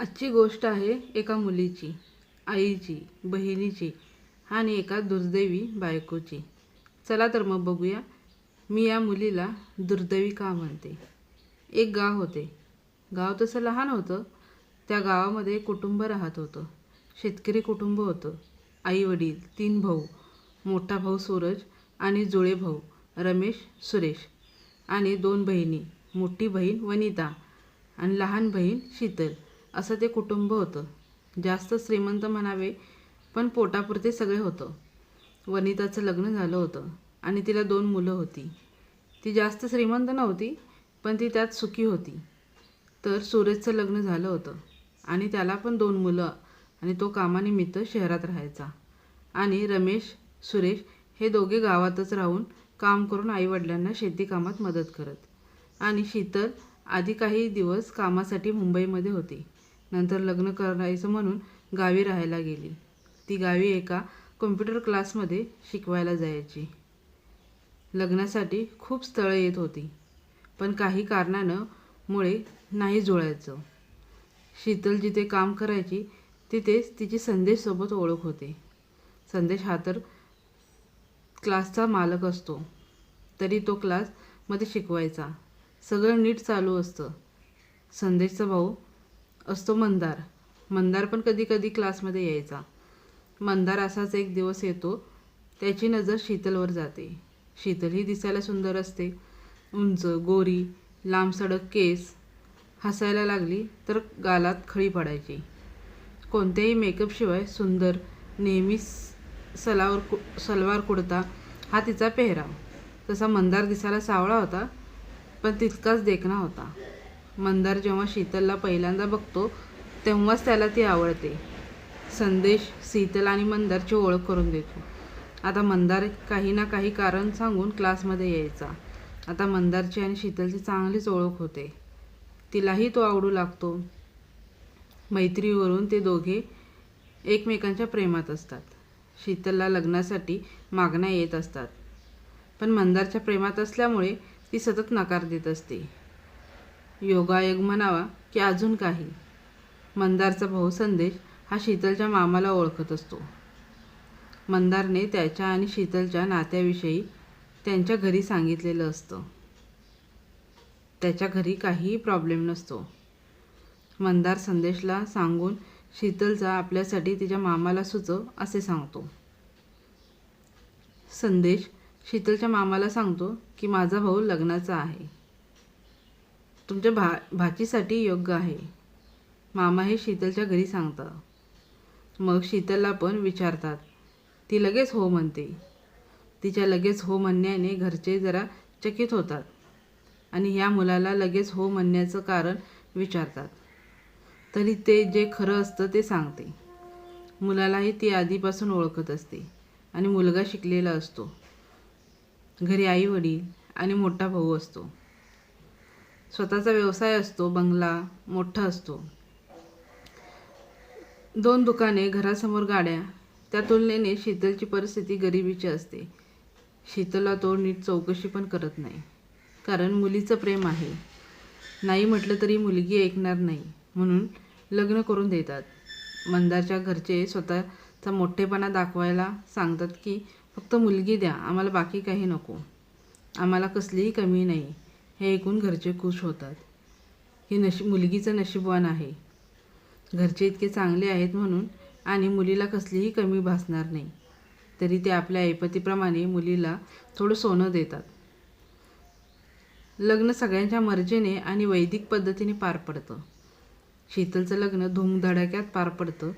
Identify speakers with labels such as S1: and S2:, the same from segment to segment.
S1: आजची गोष्ट आहे एका मुलीची आईची बहिणीची आणि एका दुर्दैवी बायकोची. चला तर मग बघूया. मी या मुलीला दुर्दैवी का म्हणते? एक गाव होते. गाव तसं लहान होतं. त्या गावामध्ये कुटुंब राहत होतं. शेतकरी कुटुंब होतं. आई वडील तीन भाऊ मोठा भाऊ सूरज आणि जुळे भाऊ रमेश सुरेश आणि दोन बहिणी मोठी बहीण वनिता आणि लहान बहीण शीतल. असं ते कुटुंब होतं. जास्त श्रीमंत म्हणावे पण पोटापुरते सगळे होतं. वनिताचं लग्न झालं होतं आणि तिला दोन मुलं होती. ती जास्त श्रीमंत नव्हती पण ती त्यात सुखी होती. तर सुरेशचं लग्न झालं होतं आणि त्याला पण दोन मुलं आणि तो कामानिमित्त शहरात राहायचा. आणि रमेश सुरेश हे दोघे गावातच राहून काम करून आईवडिलांना शेतीकामात मदत करत. आणि शीतल आधी काही दिवस कामासाठी मुंबईमध्ये होती. नंतर लग्न करायचं म्हणून गावी राहायला गेली. ती गावी एका कम्प्युटर क्लासमध्ये शिकवायला जायची. लग्नासाठी खूप स्थळं येत होती. पण काही कारणानं मुळे नाही जुळायचं. शीतल जिथे काम करायची तिथेच तिची संदेशसोबत ओळख होते. संदेश हा तर क्लासचा मालक असतो. तरी तो क्लासमध्ये शिकवायचा. सगळं नीट चालू असतं. संदेशचा भाऊ असतो मंदार. मंदार पण कधी कधी क्लासमध्ये यायचा. मंदार असाच एक दिवस येतो. त्याची नजर शीतलवर जाते. शीतल ही दिसायला सुंदर असते. उंच गोरी लांब सडक केस. हसायला लागली तर गालात खळी पडायची. कोणत्याही मेकअपशिवाय सुंदर नेहमी सलावर कु सलवार कुडता हा तिचा पेहराव. तसा मंदार दिसायला सावळा होता पण तितकाच देखणा होता. मंदार जेव्हा शीतलला पहिल्यांदा बघतो तेव्हाच त्याला ती आवडते. संदेश शीतल आणि मंदारची ओळख करून देतो. आता मंदार काही ना काही कारण सांगून क्लासमध्ये यायचा. आता मंदारची आणि शीतलची चांगलीच ओळख होते. तिलाही तो आवडू लागतो. मैत्रीवरून ते दोघे एकमेकांच्या प्रेमात असतात. शीतलला लग्नासाठी मागण्या येत असतात. पण मंदारच्या प्रेमात असल्यामुळे ती सतत नकार देत असते. योगायोग म्हणावा की अजून काही. मंदारचा भाऊ संदेश हा शीतलच्या मामाला ओळखत असतो. मंदारने त्याच्या आणि शीतलच्या नात्याविषयी त्यांच्या घरी सांगितलेलं असतं. त्याच्या घरी काहीही प्रॉब्लेम नसतो. मंदार संदेशला सांगून शीतलचा आपल्यासाठी तिच्या मामाला सुचव असे सांगतो. संदेश शीतलच्या मामाला सांगतो की माझा भाऊ लग्नाचा आहे. तुमच्या भा भाचीसाठी योग्य आहे. मामा हे शीतलच्या घरी सांगतात. मग शीतलला पण विचारतात. ती लगेच हो म्हणते. तिच्या लगेच हो म्हणण्याने घरचे जरा चकित होतात आणि ह्या मुलाला लगेच हो म्हणण्याचं कारण विचारतात. तरी ते जे खरं असतं ते सांगते. मुलालाही ती आधीपासून ओळखत असते आणि मुलगा शिकलेला असतो. घरी आई वडील आणि मोठा भाऊ असतो. स्वतःचा व्यवसाय असतो बंगला मोठा असतो. दोन दुकाने घरासमोर गाड्या त्या तुलनेने शीतलची परिस्थिती गरिबीची असते. शीतलला तो नीट चौकशी पण करत नाही कारण मुलीचं प्रेम आहे. नाही म्हटलं तरी मुलगी ऐकणार नाही म्हणून लग्न करून देतात. मंदारच्या घरचे स्वतःचा मोठेपणा दाखवायला सांगतात की फक्त मुलगी द्या आम्हाला बाकी काही नको. आम्हाला कसलीही कमी नाही. हे ऐकून घरचे खुश होतात. ही नशीब मुलगीचं नशीबवान आहे. घरचे इतके चांगले आहेत म्हणून आणि मुलीला कसलीही कमी भासणार नाही. तरी ते आपल्या ऐपतीप्रमाणे मुलीला थोडं सोनं देतात. लग्न सगळ्यांच्या मर्जीने आणि वैदिक पद्धतीने पार पडतं. शीतलचं लग्न धूमधडाक्यात पार पडतं.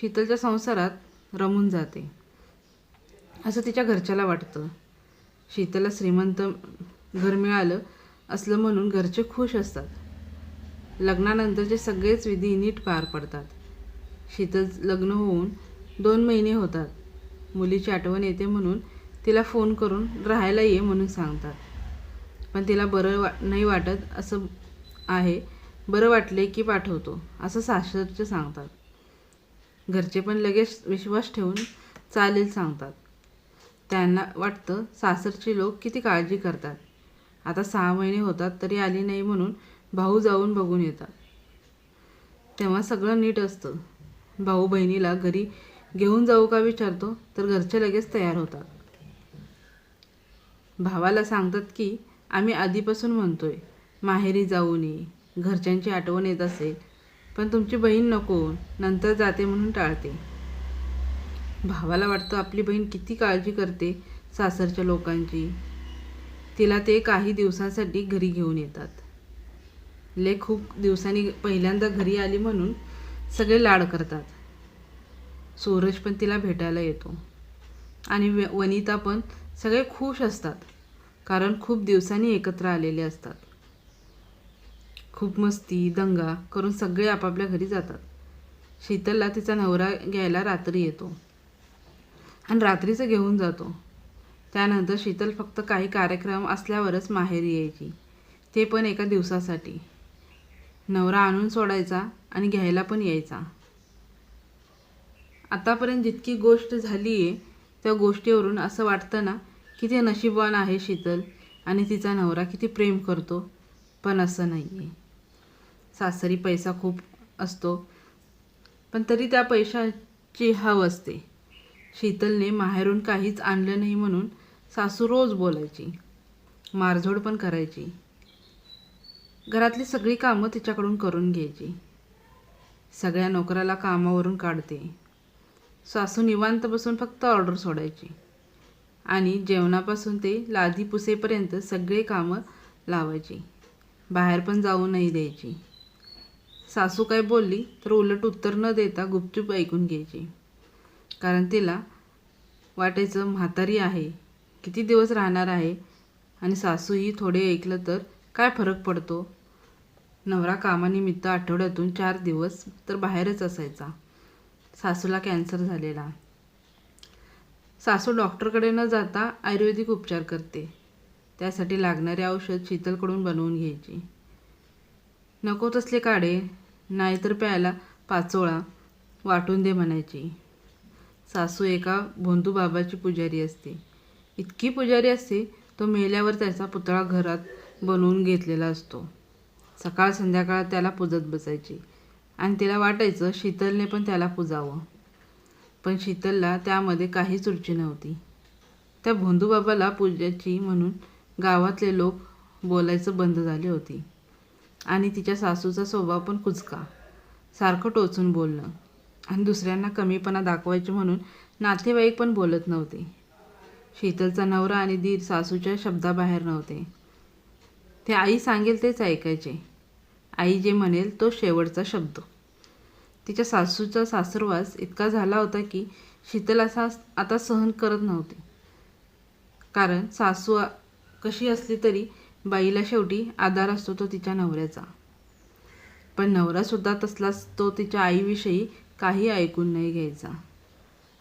S1: शीतलच्या संसारात रमून जाते. असं तिच्या घरच्याला वाटतं. शीतलला श्रीमंत घर मिळालं असलं म्हणून घरचे खुश असतात. लग्नानंतरचे सगळेच विधी नीट पार पडतात. शीतल लग्न होऊन दोन महिने होतात. मुलीची आठवण येते म्हणून तिला फोन करून राहायला ये म्हणून सांगतात. पण तिला बरं वा नाही वाटत असं आहे. बरं वाटले की पाठवतो असं सासरचे सांगतात. घरचे पण लगेच विश्वास ठेवून चालेल सांगतात. त्यांना वाटतं सासरचे लोक किती काळजी करतात. आता सहा महिने होतात तरी आली नाही म्हणून भाऊ जाऊन बघून येतात. तेव्हा सगळं नीट असतं. भाऊ बहिणीला घरी घेऊन जाऊ का विचारतो तर घरचे लगेच तयार होतात. भावाला सांगतात की आम्ही आधीपासून म्हणतोय माहेरी जाऊ नये घरच्यांची आठवण येत असेल पण तुमची बहीण नको नंतर जाते म्हणून टाळते. भावाला वाटतं आपली बहीण किती काळजी करते सासरच्या लोकांची तिला ते काही दिवसांसाठी घरी घेऊन येतात. ले खूप दिवसांनी पहिल्यांदा घरी आली म्हणून सगळे लाड करतात. सूरज पण तिला भेटायला येतो. आणि व- वनिता पण सगळे खुश असतात. कारण खूप दिवसांनी एकत्र आलेले असतात. खूप मस्ती दंगा करून सगळे आपापल्या घरी जातात. शीतलला तिचा नवरा घ्यायला रात्री येतो. आणि रात्रीचं घेऊन जातो. त्यानंतर शीतल फक्त काही कार्यक्रम असल्यावरच माहेरी यायची. ते पण एका दिवसासाठी. नवरा आणून सोडायचा आणि घ्यायला पण यायचा. आतापर्यंत जितकी गोष्ट झाली आहे त्या गोष्टीवरून असं वाटतं ना की ते नशीबवान आहे शीतल आणि तिचा नवरा किती प्रेम करतो पण असं नाही आहे सासरी पैसा खूप असतो पण तरी त्या पैशाची हव असते. शीतलने माहेरून काहीच आणलं नाही म्हणून सासू रोज बोलायची. मारझोड पण करायची. घरातली सगळी कामं तिच्याकडून करून घ्यायची. सगळ्या नोकराला कामावरून काढते. सासू निवांत बसून फक्त ऑर्डर सोडायची. आणि जेवणापासून ते लादी पुसेपर्यंत सगळे कामं लावायची. बाहेर पण जाऊ नाही द्यायची. सासू काय बोलली तर उलट उत्तर न देता गुपचूप ऐकून घ्यायची. कारण तिला वाटायचं म्हातारी आहे. किती दिवस राहणार आहे? आणि सासूही थोडे ऐकलं तर काय फरक पडतो? नवरा कामानिमित्त आठवड्यातून चार दिवस तर बाहेरच असायचा. सासूला कॅन्सर झालेला. सासू डॉक्टरकडे न जाता आयुर्वेदिक उपचार करते. त्यासाठी लागणारे औषध शीतलकडून बनवून घ्यायची. नको तसले काढे नाहीतर प्यायला पाचोळा वाटून दे म्हणायची. सासू एका भोंदूबाबाची पुजारी असते. इतकी पुजारी असते तो मेल्यावर त्याचा पुतळा घरात बनवून घेतलेला असतो. सकाळ संध्याकाळ त्याला पूजत बसायची. आणि तिला वाटायचं शीतलने पण त्याला पुजावं. पण शीतलला त्यामध्ये काहीच रुची नव्हती. त्या भोंदूबाबाला पूजाची म्हणून गावातले लोक बोलायचं बंद झाले होते. आणि तिच्या सासूचा स्वभाव पण कुचका. सारखं टोचून बोलणं. आणि दुसऱ्यांना कमीपणा दाखवायचे म्हणून नातेवाईक पण बोलत नव्हते. शीतलचा नवरा आणि दीर सासूच्या शब्दाबाहेर नव्हते. ते आई सांगेल तेच ऐकायचे. आई जे म्हणेल तो शेवटचा शब्द. तिच्या सासूचा सासरवास इतका झाला होता की शीतल असा आता सहन करत नव्हती. कारण सासू कशी असली तरी बाईला शेवटी आधार असतो तो तिच्या नवऱ्याचा. पण नवरासुद्धा तसलाच तो तिच्या आईविषयी काही ऐकून नाही घ्यायचा.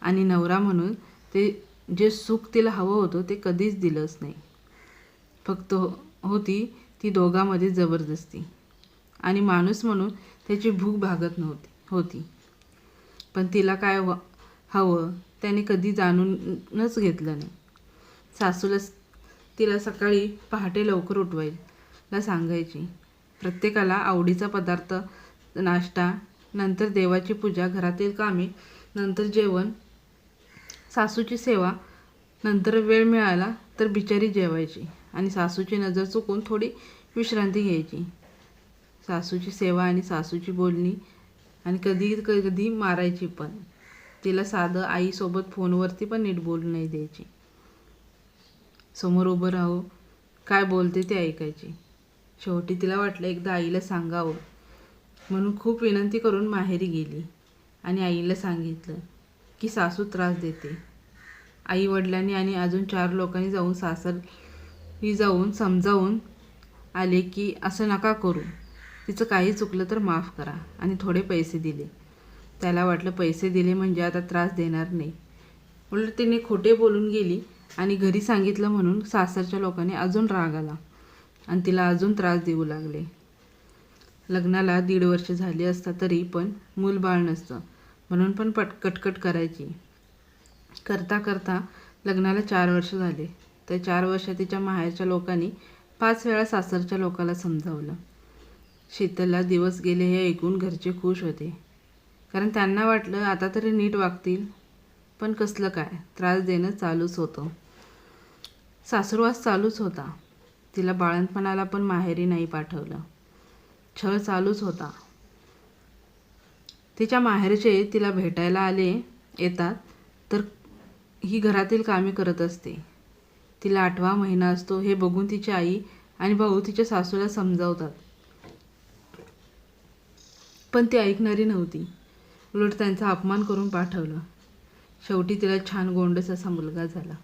S1: आणि नवरा म्हणून ते जे सुख तिला हवं होतं ते कधीच दिलंच नाही. फक्त हो- होती ती दोघांमध्ये जबरदस्ती. आणि माणूस म्हणून त्याची भूक भागत नव्हती होती. पण तिला काय व हवं त्याने कधी जाणूनच घेतलं नाही. सासूला तिला सकाळी पहाटे लवकर उठवायला सांगायची. प्रत्येकाला आवडीचा पदार्थ नाश्ता नंतर देवाची पूजा घरातील कामे नंतर जेवण सासूची सेवा नंतर वेळ मिळाला तर बिचारी जेवायची. आणि सासूची नजर चुकून थोडी विश्रांती घ्यायची. सासूची सेवा आणि सासूची बोलणी आणि कधी कधी मारायची पण. तिला साधं आईसोबत फोनवरती पण नीट बोलू नाही द्यायची. समोर उभं राहू. काय बोलते ते ऐकायची. शेवटी तिला वाटलं एकदा आईला सांगावं. म्हणून खूप विनंती करून माहेरी गेली आणि आईला सांगितलं की सासू त्रास देते. आई वडिलांनी आणि अजून चार लोकांनी जाऊन सासरी जाऊन समजावून आले की असं नका करू. तिचं काही चुकलं तर माफ करा आणि थोडे पैसे दिले. त्याला वाटलं पैसे दिले म्हणजे आता त्रास देणार नाही. उलट तिने खोटे बोलून गेली आणि घरी सांगितलं म्हणून सासरच्या लोकांनी अजून राग आला आणि तिला अजून त्रास देऊ लागले. लग्नाला दीड वर्ष झाली असता तरी पण मूल बाळ नसतं. म्हणून पण पट कटकट करायची. करता करता लग्नाला चार वर्ष झाले. त्या चार वर्षात तिच्या माहेरच्या लोकांनी पाच वेळा सासरच्या लोकाला समजावलं. शीतलला दिवस गेले हे ऐकून घरचे खुश होते. कारण त्यांना वाटलं आता तरी नीट वागतील. पण कसलं काय? त्रास देणं चालूच होतं. सासुरवास चालूच होता. तिला बाळंतपणाला पण माहेरी नाही पाठवलं. छळ चालूच होता. तिच्या माहेरचे तिला भेटायला आले येतात तर ही घरातील कामे करत असते. तिला आठवा महिना असतो हे बघून तिची आई आणि भाऊ तिच्या सासूला समजावतात. पण ती ऐकणारी नव्हती. उलट त्यांचा अपमान करून पाठवलं. शेवटी तिला छान गोंडस असा मुलगा झाला.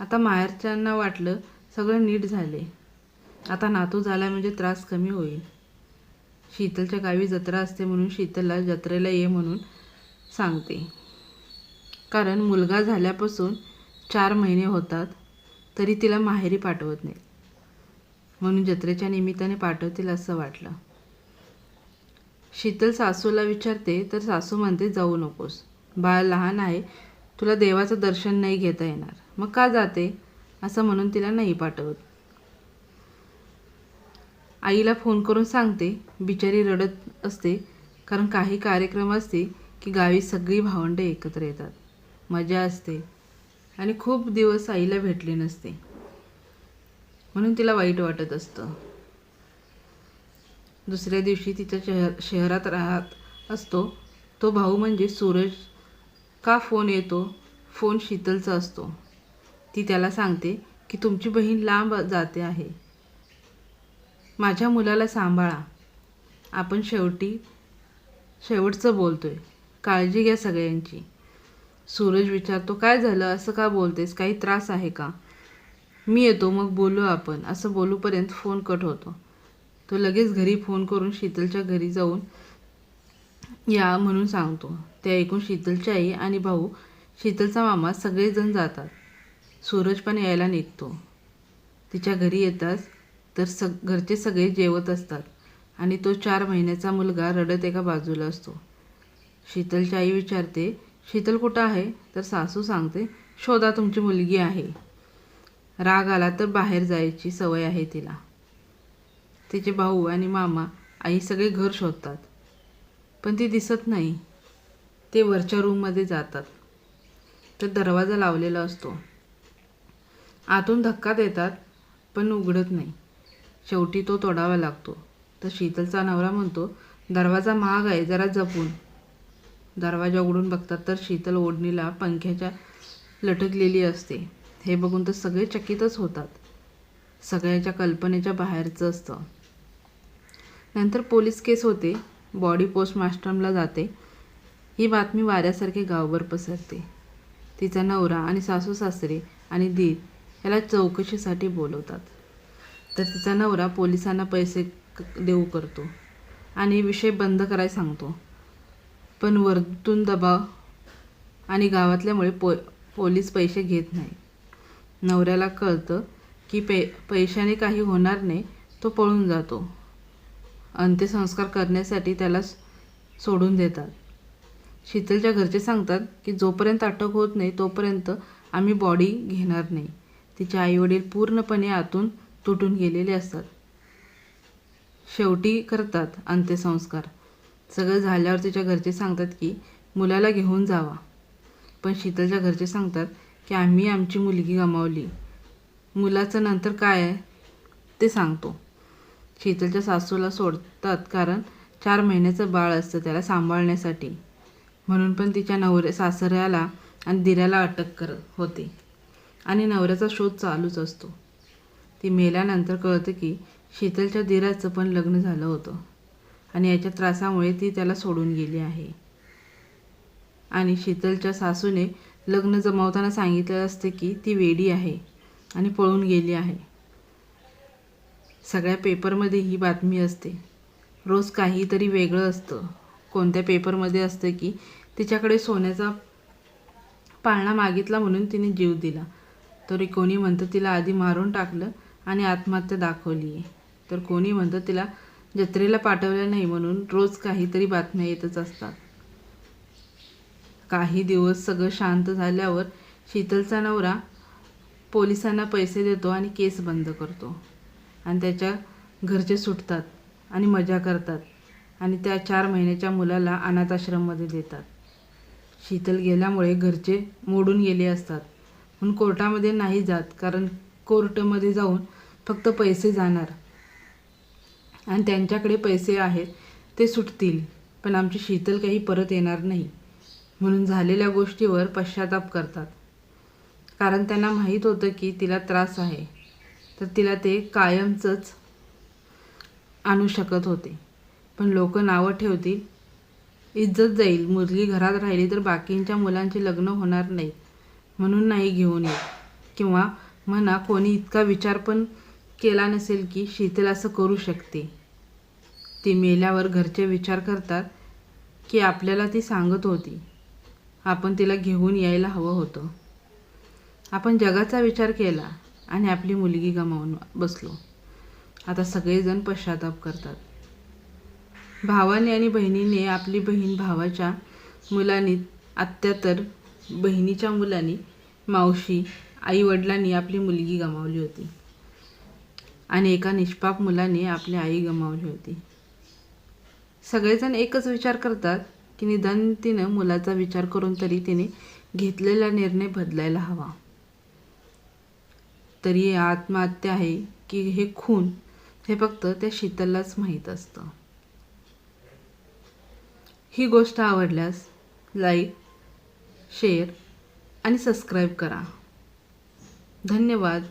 S1: आता माहेरच्यांना वाटलं सगळं नीट झाले. आता नातू झाला म्हणजे त्रास कमी होईल. शीतलच्या गावी जत्रा असते म्हणून शीतलला जत्रेला ये म्हणून सांगते. कारण मुलगा झाल्यापासून चार महिने होतात तरी तिला माहेरी पाठवत नाही. म्हणून जत्रेच्या निमित्ताने पाठवतील असं वाटलं. शीतल सासूला विचारते तर सासू म्हणते जाऊ नकोस. बाळ लहान आहे तुला देवाचं दर्शन नाही घेता येणार. मग का जाते? असं म्हणून तिला नाही पाठवत. आईला फोन करून सांगते बिचारी रडत असते कारण काही कार्यक्रम असते की गावी सगळी भावंडे एकत्र येतात. मजा असते. आणि खूप दिवस आईला भेटले नसते. म्हणून तिला वाईट वाटत असतं. दुसऱ्या दिवशी तिच्या शहर शहरात राहत असतो तो भाऊ म्हणजे सूरज. का फोन येतो? फोन शीतलचा असतो. ती त्याला सांगते की तुमची बहीण लांब जाते आहे. माझ्या मुलाला सांभाळा. आपण शेवटी शेवटचं बोलतोय. काळजी घ्या सगळ्यांची. सूरज विचारतो काय झालं? असं का बोलतेस? काही त्रास आहे का? मी येतो मग बोलू आपण. असं बोलूपर्यंत फोन कट होतो. तो लगेच घरी फोन करून शीतलच्या घरी जाऊन या म्हणून सांगतो. ते ऐकून शीतलची आई आणि भाऊ शीतलचा मामा सगळेजण जातात. सूरज पण यायला निघतो. तिच्या घरी येताच तर सग घरचे सगळे जेवत असतात आणि तो चार महिन्याचा मुलगा रडत एका बाजूला असतो. शीतलची आई विचारते शीतल कुठं आहे? तर सासू सांगते शोधा तुमची मुलगी आहे. राग आला तर बाहेर जायची सवय आहे तिला. तिचे भाऊ आणि मामा आई सगळे घर शोधतात. पण ती दिसत नाही. ते वरच्या रूममध्ये जातात. तर दरवाजा लावलेला असतो. आतून धक्का देतात पण उघडत नाही. शेवटी तो तोडावा लागतो. तर शीतलचा नवरा म्हणतो दरवाजा महाग आहे जरा जपून. दरवाजा उघडून बघतात तर शीतल ओढणीला पंख्याच्या लटकलेली असते. हे बघून तर सगळे चकितच होतात. सगळ्याच्या कल्पनेच्या बाहेरचं असतं. नंतर पोलीस केस होते. बॉडी पोस्टमास्टरला जाते. ही बातमी वाऱ्यासारखे गावभर पसरते. तिचा नवरा आणि सासू सासरे आणि दीद याला चौकशीसाठी बोलवतात. तर तिचा नवरा पोलिसांना पैसे देऊ करतो. आणि विषय बंद करायला सांगतो. पण वरतून दबाव आणि गावातल्यामुळे पो पोलीस पैसे घेत नाही. नवऱ्याला कळतं की पै पैशाने काही होणार नाही तो पळून जातो. अंत्यसंस्कार करण्यासाठी त्याला सोडून देतात. शीतलच्या घरचे सांगतात की जोपर्यंत अटक होत नाही तोपर्यंत आम्ही बॉडी घेणार नाही. तिचे आईवडील पूर्णपणे आतून तुटून गेलेले असतात. शेवटी करतात अंत्यसंस्कार. सगळं झाल्यावर तिच्या घरचे सांगतात की मुलाला घेऊन जावा. पण शीतलच्या घरचे सांगतात की आम्ही आमची मुलगी गमावली. मुलाचं नंतर काय आहे ते सांगतो. शीतलच्या सासूला सोडतात कारण चार महिन्याचं बाळ असतं त्याला सांभाळण्यासाठी. म्हणून पण तिच्या नवऱ्या सासऱ्याला आणि दिऱ्याला अटक कर होते. आणि नवऱ्याचा शोध चालूच असतो. ती मेल्यानंतर कळतं की शीतलच्या दिराचं पण लग्न झालं होतं. आणि याच्या त्रासामुळे ती त्याला सोडून गेली आहे. आणि शीतलच्या सासूने लग्न जमवताना सांगितलेलं असते की ती वेडी आहे आणि पळून गेली आहे. सगळ्या पेपरमध्ये ही बातमी असते. रोज काहीतरी वेगळं असतं. कोणत्या पेपरमध्ये असतं की तिच्याकडे सोन्याचा पाळणा मागितला म्हणून तिने जीव दिला. तरी कोणी म्हणतं तिला आधी मारून टाकलं आणि आत्महत्या दाखवली आहे तर कोणी म्हणतं तिला जत्रेला पाठवलं नाही म्हणून रोज काहीतरी बातम्या येतच असतात. काही दिवस सगळं शांत झाल्यावर शीतलचा नवरा पोलिसांना पैसे देतो आणि केस बंद करतो. आणि त्याच्या घरचे सुटतात आणि मजा करतात आणि त्या चार महिन्याच्या मुलाला अनाथ आश्रममध्ये देतात. शीतल गेल्यामुळे घरचे मोडून गेले असतात. म्हणून कोर्टामध्ये नाही जात कारण कोर्टमध्ये जाऊन फक्त पैसे जाणार. आणि त्यांच्याकडे पैसे आहेत ते सुटतील. पण आमची शीतल काही परत येणार नाही. म्हणून झालेल्या गोष्टीवर पश्चाताप करतात. कारण त्यांना माहीत होतं की तिला त्रास आहे. तर तिला ते कायमचंच आणू शकत होते. पण लोक नावं ठेवतील. इज्जत जाईल. मुलगी घरात राहिली तर बाकींच्या मुलांचे लग्न होणार नाही म्हणून नाही घेऊन येत. किंवा म्हणा कोणी इतका विचार पण केला नसेल की शीतल असं करू शकते. ती मेल्यावर घरचे विचार करतात की आपल्याला ती सांगत होती. आपण तिला घेऊन यायला हवं होतं. आपण जगाचा विचार केला आणि आपली मुलगी गमावून बसलो. आता सगळेजण पश्चाताप करतात. भावाने आणि बहिणीने आपली बहीण भावाच्या मुलांनी आत्या तर बहिणीच्या मुलांनी मावशी आई वडिलांनी आपली मुलगी गमावली होती. आणि एका निष्पाप मुलाने आपली आई गमावली होती. सगळेजण एकच विचार करतात की निदान तिनं मुलाचा विचार करून तरी तिने घेतलेला निर्णय बदलायला हवा. तरी आत्महत्या आहे की हे खून हे फक्त त्या शीतललाच माहीत असतं. ही गोष्ट आवडल्यास लाईक शेअर आणि सबस्क्राईब करा. धन्यवाद.